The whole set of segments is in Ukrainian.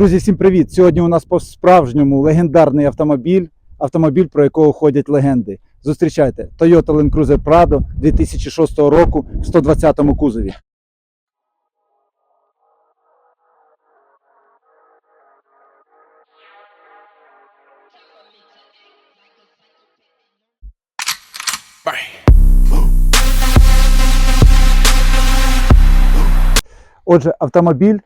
Друзі, всім привіт! Сьогодні у нас по-справжньому легендарний автомобіль, автомобіль, про якого ходять легенди. Зустрічайте Toyota Land Cruiser Prado 2006 року в 120-му кузові. Отже, автомобіль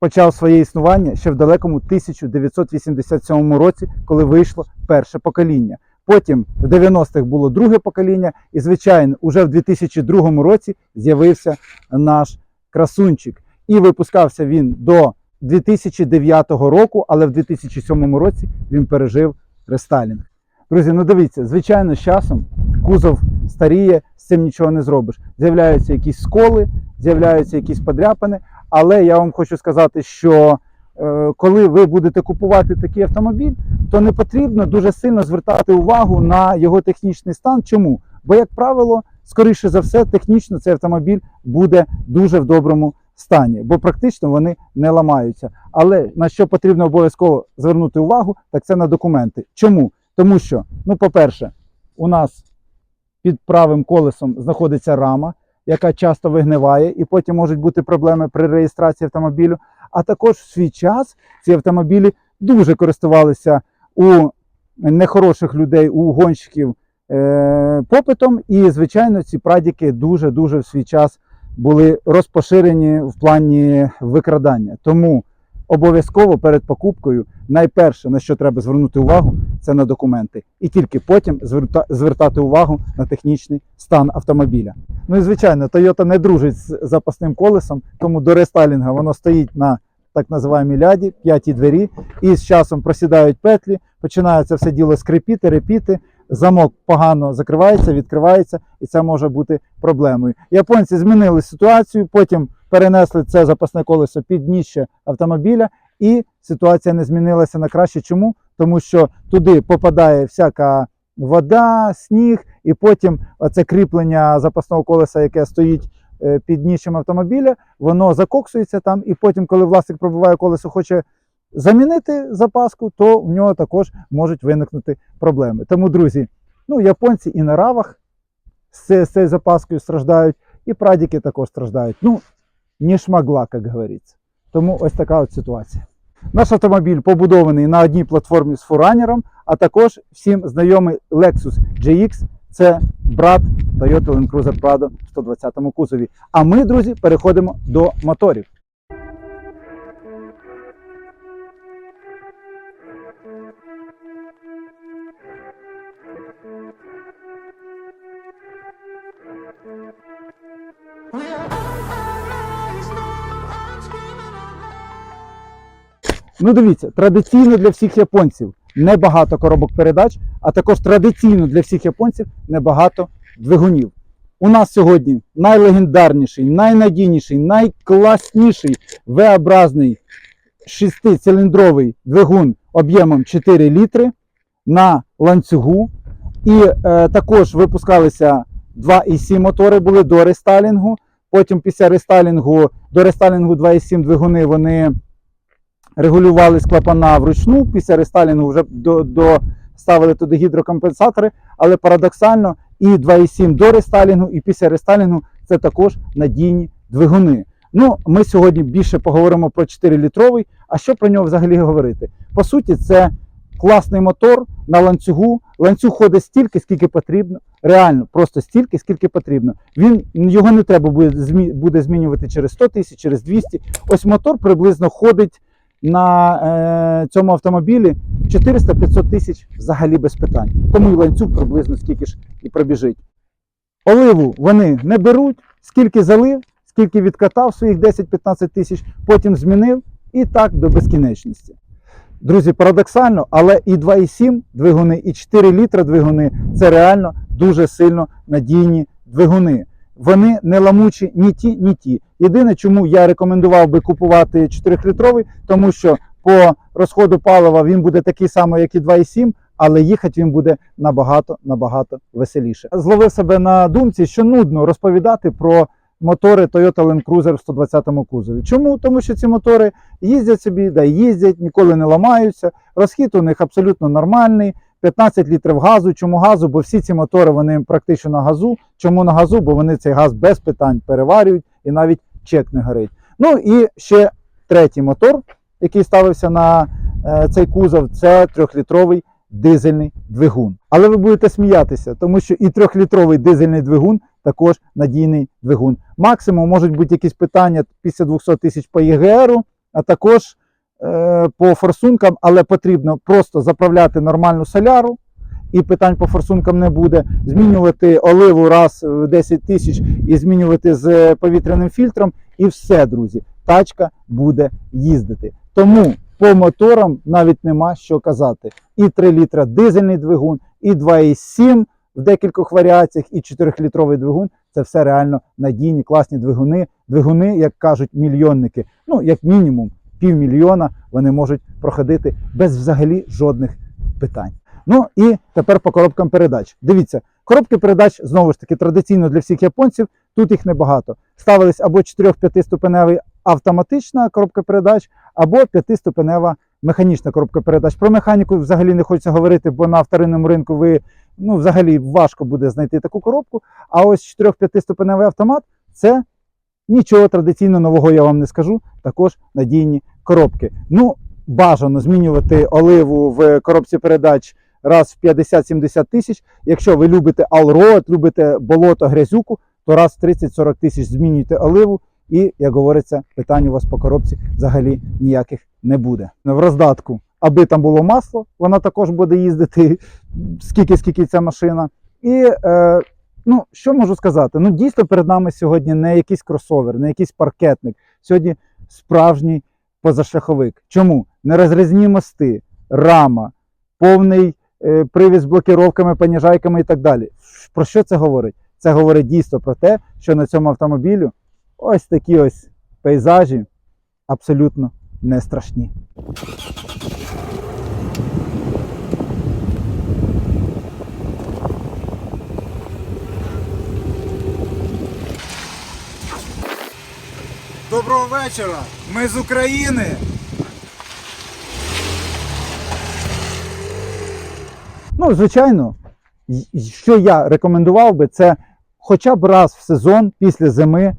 почав своє існування ще в далекому 1987 році, коли вийшло перше покоління. Потім в 90-х було друге покоління, і, звичайно, уже в 2002 році з'явився наш красунчик. І випускався він до 2009 року, але в 2007 році він пережив рестайлінг. Друзі, ну дивіться, звичайно, з часом кузов старіє, цим нічого не зробиш. З'являються якісь сколи, з'являються якісь подряпини. Але я вам хочу сказати, що е, коли ви будете купувати такий автомобіль, то не потрібно дуже сильно звертати увагу на його технічний стан. Чому? Бо, як правило, скоріше за все, технічно цей автомобіль буде дуже в доброму стані, бо практично вони не ламаються. Але на що потрібно обов'язково звернути увагу, так це на документи. Чому? Тому що, ну, по-перше, у нас під правим колесом знаходиться рама, яка часто вигниває, і потім можуть бути проблеми при реєстрації автомобілю. А також в свій час ці автомобілі дуже користувалися у нехороших людей, у гонщиків е- попитом. І, звичайно, ці прадіки дуже-дуже в свій час були розпоширені в плані викрадання. Тому обов'язково перед покупкою найперше, на що треба звернути увагу, це на документи. І тільки потім звертати увагу на технічний стан автомобіля. Ну і звичайно, Toyota не дружить з запасним колесом, тому до рестайлінга воно стоїть на так називаємій ляді, п'ятій двері, і з часом просідають петлі, починає це все діло скрипіти, репіти. Замок погано закривається, відкривається, і це може бути проблемою. Японці змінили ситуацію, потім перенесли це запасне колесо під дніще автомобіля, і ситуація не змінилася на краще. Чому? Тому що туди попадає всяка вода, сніг, і потім це кріплення запасного колеса, яке стоїть е, під дніщем автомобіля, воно закоксується там, і потім, коли власник пробиває колесо, хоче замінити запаску, то в нього також можуть виникнути проблеми. Тому, друзі, ну, японці і на равах з цією- запаскою страждають, і прадіки також страждають. Ну, не шмагла, як говориться. Тому ось така от ситуація. Наш автомобіль побудований на одній платформі з фуранером, а також всім знайомий Lexus GX. Це брат Toyota Land Cruiser Prado в 120 кузові. А ми, друзі, переходимо до моторів. Ну, дивіться, традиційно для всіх японців небагато коробок передач, а також традиційно для всіх японців небагато двигунів. У нас сьогодні найлегендарніший, найнадійніший, найкласніший V-образний шестициліндровий двигун об'ємом 4 літри на ланцюгу. І е, також випускалися 2,7 мотори були до рестайлінгу. Потім після рестайлінгу до рестайлінгу 2,7 двигуни вони регулювали клапана вручну. Після рестайлінгу вже до, до туди гідрокомпенсатори, але парадоксально і 2,7 до рестайлінгу, і після рестайлінгу це також надійні двигуни. Ну, ми сьогодні більше поговоримо про 4-літровий. А що про нього взагалі говорити? По суті, це класний мотор на ланцюгу. Ланцюг ходить стільки, скільки потрібно. Реально, просто стільки, скільки потрібно. Він його не треба буде змінювати через 100 тисяч, через 200. Ось мотор приблизно ходить на е, цьому автомобілі 400-500 тисяч взагалі без питань. Тому і ланцюг приблизно скільки ж і пробіжить. Оливу вони не беруть, скільки залив, скільки відкатав своїх 10-15 тисяч, потім змінив і так до безкінечності. Друзі, парадоксально, але і 2,7 двигуни, і 4 літра двигуни це реально дуже сильно надійні двигуни. Вони не ламучі ні ті, ні ті. Єдине, чому я рекомендував би купувати 4-літровий, тому що по розходу палива він буде такий самий, як і 2,7, але їхати він буде набагато набагато веселіше. Зловив себе на думці, що нудно розповідати про мотори Toyota Land Cruiser в 120 кузові. Чому? Тому що ці мотори їздять собі, да їздять, ніколи не ламаються. Розхід у них абсолютно нормальний. 15 літрів газу. Чому газу? Бо всі ці мотори вони практично на газу. Чому на газу? Бо вони цей газ без питань переварюють і навіть чек не горить. Ну і ще третій мотор, який ставився на е, цей кузов, це трьохлітровий дизельний двигун. Але ви будете сміятися, тому що і трьохлітровий дизельний двигун також надійний двигун. Максимум можуть бути якісь питання після 200 тисяч по ЄГРу, а також по форсункам, але потрібно просто заправляти нормальну соляру. І питань по форсункам не буде. Змінювати оливу раз в 10 тисяч і змінювати з повітряним фільтром, і все, друзі. Тачка буде їздити. Тому по моторам навіть нема що казати. І 3 літра дизельний двигун, і 2,7 в декількох варіаціях, і 4-літровий двигун це все реально надійні, класні двигуни. Двигуни, як кажуть мільйонники, ну як мінімум півмільйона вони можуть проходити без взагалі жодних питань. Ну і тепер по коробкам передач. Дивіться, коробки передач знову ж таки традиційно для всіх японців. Тут їх небагато. Ставились або 4-5 ступеневий автоматична коробка передач, або 5-ступенева механічна коробка передач. Про механіку взагалі не хочеться говорити, бо на вторинному ринку ви ну, взагалі важко буде знайти таку коробку. А ось 4-5 ступеневий автомат це нічого традиційно нового я вам не скажу. Також надійні коробки. Ну, бажано змінювати оливу в коробці передач раз в 50-70 тисяч. Якщо ви любите алрод, любите болото, грязюку, то раз в 30-40 тисяч змінюйте оливу. І, як говориться, питань у вас по коробці взагалі ніяких не буде. В роздатку, аби там було масло, вона також буде їздити скільки, скільки ця машина. І е, ну, що можу сказати? Ну, дійсно, перед нами сьогодні не якийсь кросовер, не якийсь паркетник. Сьогодні справжній позашляховик. Чому? Нерозрізні мости, рама, повний е, привід з блокіровками, поніжайками і так далі. Про що це говорить? Це говорить дійсно про те, що на цьому автомобілю ось такі ось пейзажі абсолютно не страшні. Доброго вечора! Ми з України! Ну, звичайно, що я рекомендував би, це хоча б раз в сезон після зими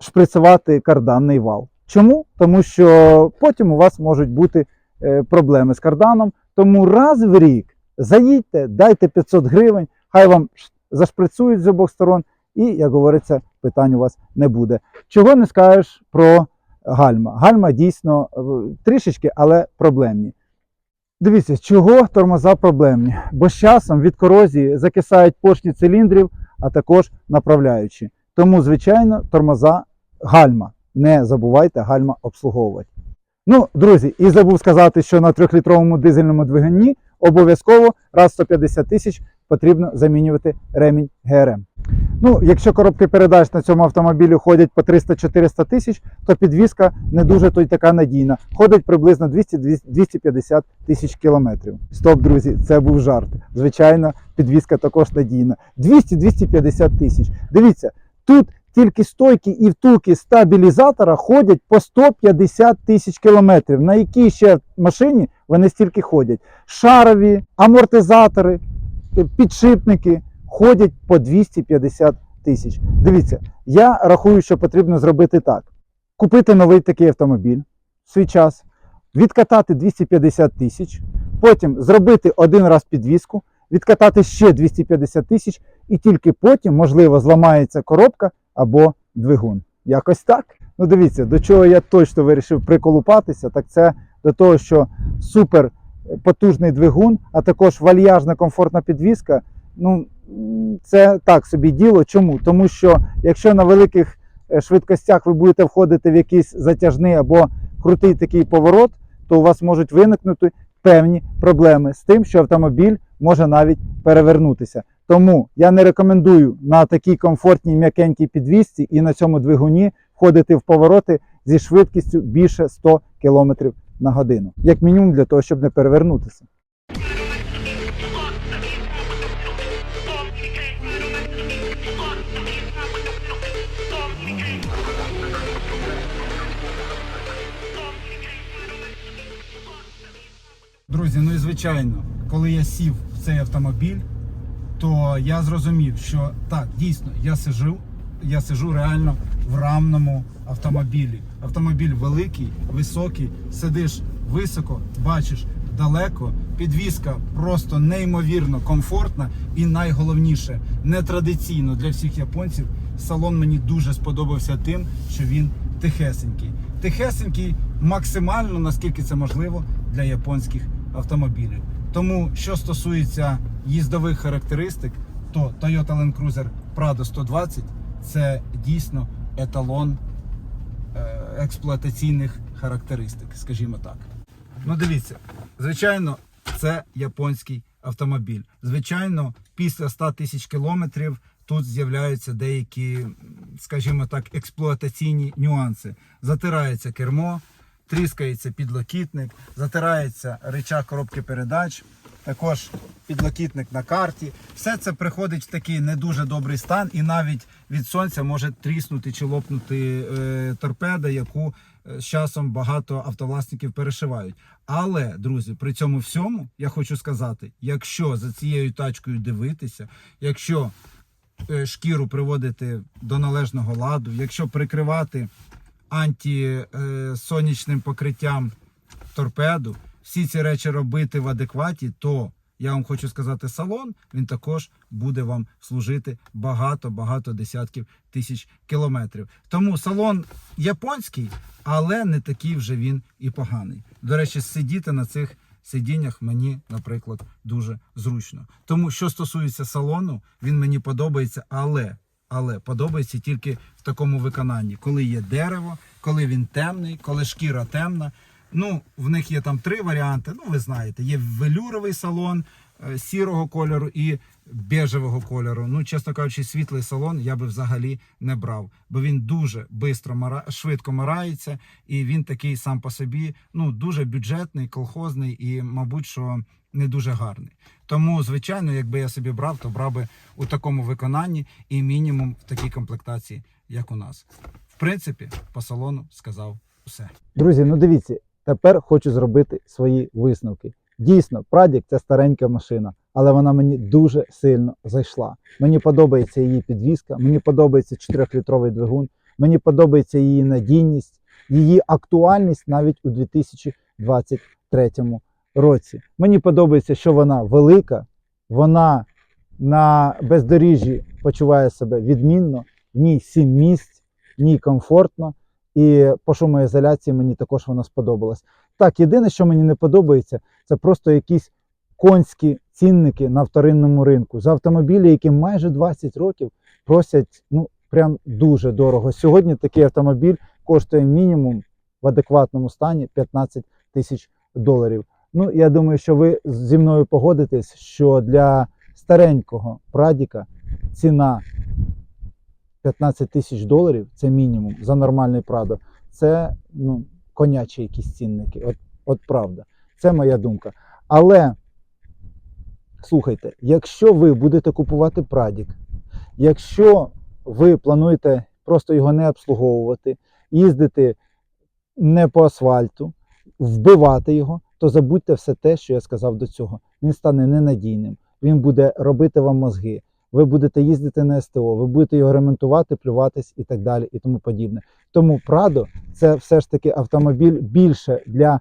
шприцювати карданний вал. Чому? Тому що потім у вас можуть бути е, проблеми з карданом. Тому раз в рік заїдьте, дайте 500 гривень, хай вам зашприцюють з обох сторон, і, як говориться, питань у вас не буде. Чого не скажеш про гальма? Гальма дійсно е, трішечки, але проблемні. Дивіться, чого тормоза проблемні? Бо з часом від корозії закисають поршні циліндрів, а також направляючі. Тому, звичайно, тормоза гальма. Не забувайте гальма обслуговувати. Ну, друзі, і забув сказати, що на трьохлітровому дизельному двигуні обов'язково раз в 150 тисяч потрібно замінювати ремінь ГРМ. Ну, якщо коробки передач на цьому автомобілі ходять по 300-400 тисяч, то підвізка не дуже то й така надійна. Ходить приблизно 200-250 тисяч кілометрів. Стоп, друзі, це був жарт. Звичайно, підвізка також надійна. 200-250 тисяч. Дивіться, тут тільки стойки і втулки стабілізатора ходять по 150 тисяч кілометрів. На якій ще машині вони стільки ходять? Шарові, амортизатори, підшипники ходять по 250 тисяч. Дивіться, я рахую, що потрібно зробити так: купити новий такий автомобіль в свій час, відкатати 250 тисяч, потім зробити один раз підвізку, відкатати ще 250 тисяч, і тільки потім, можливо, зламається коробка або двигун. Якось так. Ну, дивіться, до чого я точно вирішив приколупатися, так це до того, що супер потужний двигун, а також вальяжна комфортна підвізка. Ну, це так собі діло. Чому? Тому що якщо на великих е, швидкостях ви будете входити в якийсь затяжний або крутий такий поворот, то у вас можуть виникнути певні проблеми з тим, що автомобіль може навіть перевернутися. Тому я не рекомендую на такій комфортній м'якенькій підвісці і на цьому двигуні входити в повороти зі швидкістю більше 100 км на годину, як мінімум для того, щоб не перевернутися. Друзі, ну і звичайно, коли я сів в цей автомобіль, то я зрозумів, що так, дійсно, я сижу, я сижу реально в рамному автомобілі. Автомобіль великий, високий, сидиш високо, бачиш далеко. Підвізка просто неймовірно комфортна і найголовніше, нетрадиційно для всіх японців. Салон мені дуже сподобався тим, що він тихесенький. Тихесенький максимально, наскільки це можливо, для японських автомобілів. Тому, що стосується їздових характеристик, то Toyota Land Cruiser Prado 120 це дійсно еталон е, експлуатаційних характеристик, скажімо так. Ну, дивіться, звичайно, це японський автомобіль. Звичайно, після 100 тисяч кілометрів тут з'являються деякі, скажімо так, експлуатаційні нюанси. Затирається кермо, тріскається підлокітник, затирається рычаг коробки передач, також підлокітник на карті. Все це приходить в такий не дуже добрий стан, і навіть від сонця може тріснути чи лопнути е, торпеда, яку е, з часом багато автовласників перешивають. Але, друзі, при цьому всьому я хочу сказати: якщо за цією тачкою дивитися, якщо е, шкіру приводити до належного ладу, якщо прикривати антисонячним покриттям торпеду, всі ці речі робити в адекваті, то я вам хочу сказати, салон він також буде вам служити багато-багато десятків тисяч кілометрів. Тому салон японський, але не такий вже він і поганий. До речі, сидіти на цих сидіннях мені, наприклад, дуже зручно. Тому що стосується салону, він мені подобається, але. Але подобається тільки в такому виконанні, коли є дерево, коли він темний, коли шкіра темна. Ну, в них є там три варіанти. Ну, ви знаєте, є велюровий салон е, сірого кольору і бежевого кольору. Ну, чесно кажучи, світлий салон я би взагалі не брав, бо він дуже бистро швидко марається, і він такий сам по собі, ну дуже бюджетний, колхозний і, мабуть, що не дуже гарний. Тому, звичайно, якби я собі брав, то брав би у такому виконанні і мінімум в такій комплектації, як у нас. В принципі, по салону сказав все. Друзі, ну дивіться, тепер хочу зробити свої висновки. Дійсно, Прадік це старенька машина, але вона мені дуже сильно зайшла. Мені подобається її підвізка, мені подобається 4-літровий двигун, мені подобається її надійність, її актуальність навіть у 2023 році. Мені подобається, що вона велика, вона на бездоріжжі почуває себе відмінно, в ній сім місць, в ній комфортно. І по шумоізоляції мені також вона сподобалась. Так, єдине, що мені не подобається, це просто якісь конські цінники на вторинному ринку. За автомобілі, які майже 20 років просять ну, прям дуже дорого. Сьогодні такий автомобіль коштує мінімум в адекватному стані 15 тисяч доларів. Ну, я думаю, що ви зі мною погодитесь, що для старенького прадіка ціна 15 тисяч доларів це мінімум за нормальний Прадо. Це ну, конячі якісь цінники. От, от правда. Це моя думка. Але слухайте, якщо ви будете купувати Прадік, якщо ви плануєте просто його не обслуговувати, їздити не по асфальту, вбивати його, то забудьте все те, що я сказав до цього. Він стане ненадійним, він буде робити вам мозги ви будете їздити на СТО, ви будете його ремонтувати, плюватись і так далі, і тому подібне. Тому Прадо це все ж таки автомобіль більше для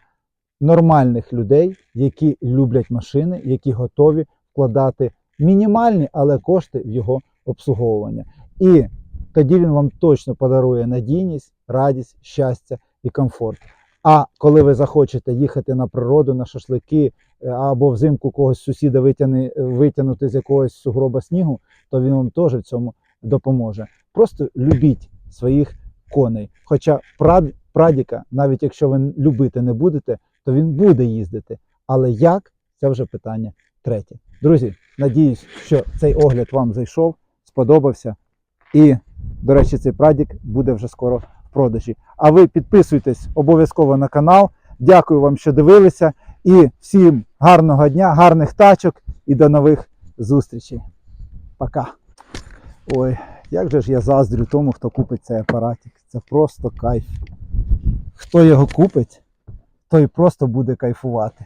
нормальних людей, які люблять машини, які готові вкладати мінімальні, але кошти в його обслуговування. І тоді він вам точно подарує надійність, радість, щастя і комфорт. А коли ви захочете їхати на природу, на шашлики е, або взимку когось сусіда витягни, витягнути з якогось сугроба снігу, то він вам теж в цьому допоможе. Просто любіть своїх коней. Хоча прад, прадіка, навіть якщо ви любити не будете, то він буде їздити. Але як це вже питання третє. Друзі, надіюсь, що цей огляд вам зайшов, сподобався. І, до речі, цей прадік буде вже скоро продажі. А ви підписуйтесь обов'язково на канал. Дякую вам, що дивилися. І всім гарного дня, гарних тачок і до нових зустрічей. Пока. Ой, як же ж я заздрю тому, хто купить цей апаратик. Це просто кайф. Хто його купить, той просто буде кайфувати.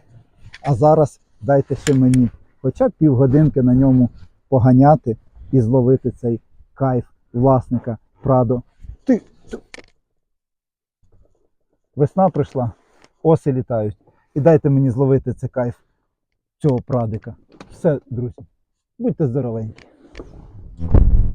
А зараз дайте ще мені хоча б півгодинки на ньому поганяти і зловити цей кайф власника Прадо. Ти. Весна прийшла, оси літають. І дайте мені зловити цей кайф цього прадика. Все, друзі, будьте здоровенькі.